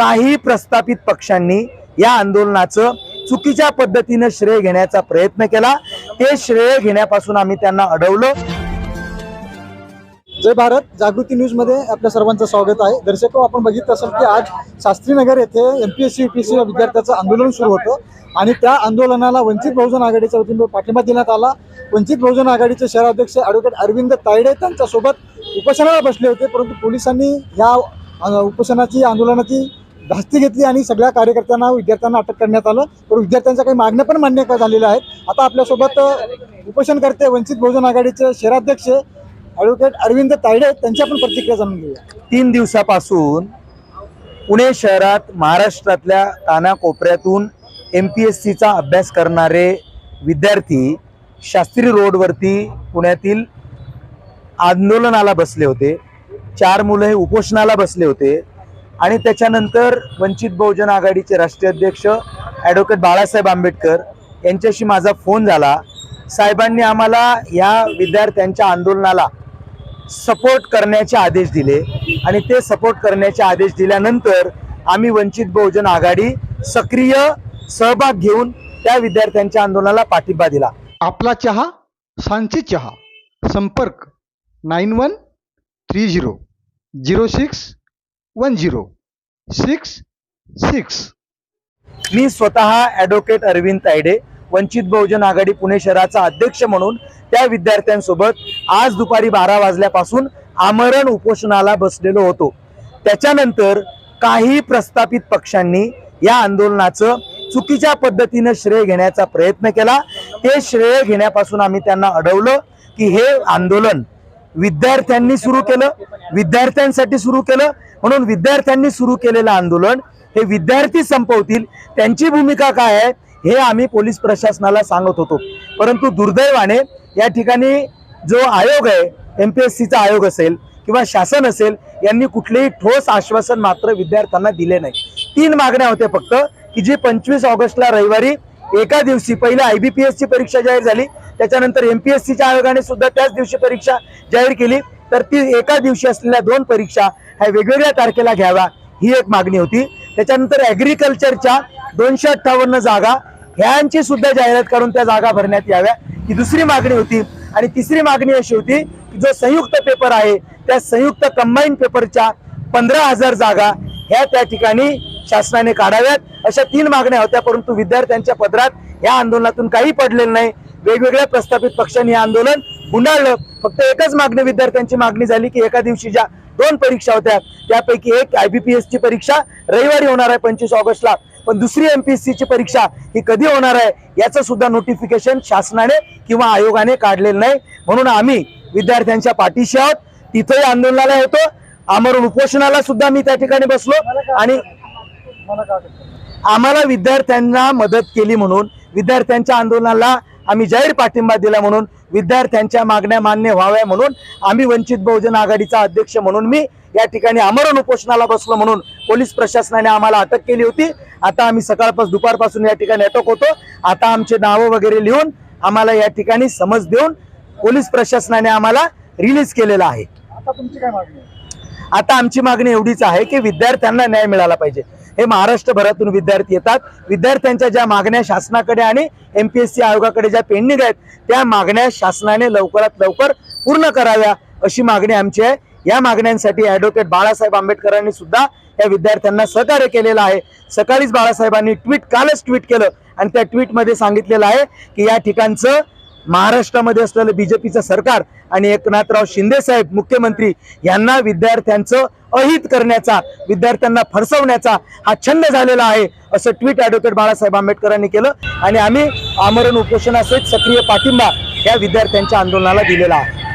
काही प्रस्थापित पक्षांनी या आंदोलनाचं चुकीच्या पद्धतीनं श्रेय घेण्याचा प्रयत्न केला. ते श्रेय घेण्यापासून आम्ही त्यांना अडवलं. जय भारत. जागृती न्यूजमध्ये आपल्या सर्वांचं स्वागत आहे. दर्शक आपण बघितलं असेल की आज शास्त्रीनगर येथे एमपीएससी युपीएससी विद्यार्थ्याचं आंदोलन सुरू होतं. आणि त्या आंदोलनाला वंचित बहुजन आघाडीच्या वतीने पाठिंबा देण्यात आला. वंचित बहुजन आघाडीचे शहराध्यक्ष ॲडव्होकेट अरविंद तायडे त्यांच्यासोबत उपोषणाला बसले होते. परंतु पोलिसांनी या उपोषणाची आंदोलनाची धास्ती घेतली आणि सगळ्या कार्यकर्त्यांना विद्यार्थ्यांना अटक करण्यात आलं. तर विद्यार्थ्यांच्या काही मागण्या पण मान्य झालेल्या आहेत? आता आपल्यासोबत अ, उपोषणकर्ते वंचित बहुजन आघाडीचे शहराध्यक्ष ॲडव्होकेट अरविंद तायडे त्यांची आपण प्रतिक्रिया जाणून घेऊया. तीन दिवसापासून पुणे शहरात महाराष्ट्रातल्या कानाकोपऱ्यातून एम पी एस सीचा अभ्यास करणारे विद्यार्थी शास्त्री रोडवरती पुण्यातील आंदोलनाला बसले होते. चार मुलं हे उपोषणाला बसले होते. आणि त्याच्यानंतर वंचित बहुजन आघाडीचे राष्ट्रीय अध्यक्ष ॲडव्होकेट बाळासाहेब आंबेडकर यांच्याशी माझा फोन झाला. साहेबांनी आम्हाला या विद्यार्थ्यांच्या आंदोलनाला सपोर्ट करण्याचे आदेश दिले आणि ते सपोर्ट करण्याचे आदेश दिल्यानंतर आम्ही वंचित बहुजन आघाडी सक्रिय सहभाग घेऊन त्या विद्यार्थ्यांच्या आंदोलनाला पाठिंबा दिला. आपला चहा सांची चहा संपर्क nine one three zero zero six one zero six six. मी स्वतः ॲडव्होकेट अरविंद तायडे वंचित बहुजन आघाडी पुणे शहराचा अध्यक्ष म्हणून त्या विद्यार्थ्यांसोबत आज दुपारी बारा वाजल्यापासून आमरण उपोषणाला बसलेलो होतो. त्याच्यानंतर काही प्रस्थापित पक्षांनी या आंदोलनाचं चुकीच्या पद्धतीनं श्रेय घेण्याचा प्रयत्न केला. ते श्रेय घेण्यापासून आम्ही त्यांना अडवलं की हे आंदोलन विद्यार्थ्यांनी सुरू केलं विद्यार्थ्यांसाठी सुरू केलं. म्हणून विद्यार्थ्यांनी सुरू केलेलं आंदोलन हे विद्यार्थी संपवतील त्यांची भूमिका काय आहे हे आम्ही पोलीस प्रशासनाला सांगत होतो. परंतु दुर्दैवाने या ठिकाणी जो आयोग आहे एम पी एस सीचा आयोग असेल किंवा शासन असेल यांनी कुठलेही ठोस आश्वासन मात्र विद्यार्थ्यांना दिले नाही. तीन मागण्या होत्या फक्त की जी पंचवीस ऑगस्टला रविवारी एका दिवशी पहिल्या आय बी पी एसची परीक्षा जाहीर झाली त्याच्यानंतर एम पी एस सीच्या आयोगाने सुद्धा त्याच दिवशी परीक्षा जाहीर केली. तर ती एका दिवशी असलेल्या दोन परीक्षा ह्या वेगवेगळ्या तारखेला घ्याव्या ही एक मागणी होती. त्याच्यानंतर ॲग्रिकल्चरच्या दोनशे अठ्ठावन्न जागा ह्यांची सुद्धा जाहिरात करून त्या जागा भरण्यात याव्या ही दुसरी मागणी होती. आणि तिसरी मागणी अशी होती की जो संयुक्त पेपर आहे त्या संयुक्त कंबाईन पेपरच्या पंधरा हजार जागा ह्या त्या ठिकाणी शासनाने काढाव्यात. अशा तीन मागण्या होत्या परंतु विद्यार्थ्यांच्या पदरात या आंदोलनातून काही पडलेलं नाही. वेगवेगळ्या प्रस्थापित पक्षांनी हे आंदोलन गुंडाळलं. फक्त एकच मागणी विद्यार्थ्यांची मागणी झाली की एका दिवशी ज्या दोन परीक्षा होत्या त्यापैकी एक आयबीपीएस ची परीक्षा रविवारी होणार आहे पंचवीस ऑगस्टला. पण दुसरी एमपीएससी ची परीक्षा ही कधी होणार आहे याचं सुद्धा नोटिफिकेशन शासनाने किंवा आयोगाने काढलेलं नाही. म्हणून आम्ही विद्यार्थ्यांच्या पाठीशी आहोत. तिथेही आंदोलनाला होतो आमरण उपोषणाला सुद्धा मी त्या ठिकाणी बसलो. आणि आम्हाला विद्यार्थ्यांना मदत केली म्हणून विद्यार्थ्यांच्या आंदोलनाला आम्ही जाहीर पाठिंबा दिला म्हणून विद्यार्थ्यांच्या मागण्या मान्य व्हाव्या म्हणून आम्ही वंचित बहुजन आघाडीचा अध्यक्ष म्हणून मी या ठिकाणी आमरण उपोषणाला बसलो म्हणून पोलीस प्रशासनाने आम्हाला अटक केली होती. आता आम्ही सकाळपासून दुपारपासून या ठिकाणी अटक होतो. आता आमचे नावं वगैरे लिहून आम्हाला या ठिकाणी समज देऊन पोलीस प्रशासनाने आम्हाला रिलीज केलेला आहे. आता तुमची काय मागणी? आता आमची मागणी एवढीच आहे की विद्यार्थ्यांना न्याय मिळाला पाहिजे. हे महाराष्ट्रभरातून विद्यार्थी येतात. विद्यार्थ्यांच्या ज्या मागण्या शासनाकडे आणि एम पी एस सी आयोगाकडे ज्या पेंडिंग आहेत त्या मागण्या शासनाने लवकरात लवकर पूर्ण कराव्या अशी मागणी आमची आहे. या मागण्यांसाठी ॲडव्होकेट बाळासाहेब आंबेडकरांनी सुद्धा या विद्यार्थ्यांना सहकार्य केलेलं आहे. सकाळीच बाळासाहेबांनी ट्विट कालच ट्विट केलं आणि त्या ट्विटमध्ये सांगितलेलं आहे की या ठिकाणचं महाराष्ट्रामध्ये असलेलं बीजेपीचं सरकार आणि एकनाथराव शिंदे साहेब मुख्यमंत्री यांना विद्यार्थ्यांचं अहित करण्याचा विद्यार्थ्यांना फरसवण्याचा हा छंद झालेला आहे असं ट्विट ॲडव्होकेट बाळासाहेब आंबेडकरांनी केलं. आणि आम्ही आमरण उपोषणासहित सक्रिय पाठिंबा या विद्यार्थ्यांच्या आंदोलनाला दिलेला आहे.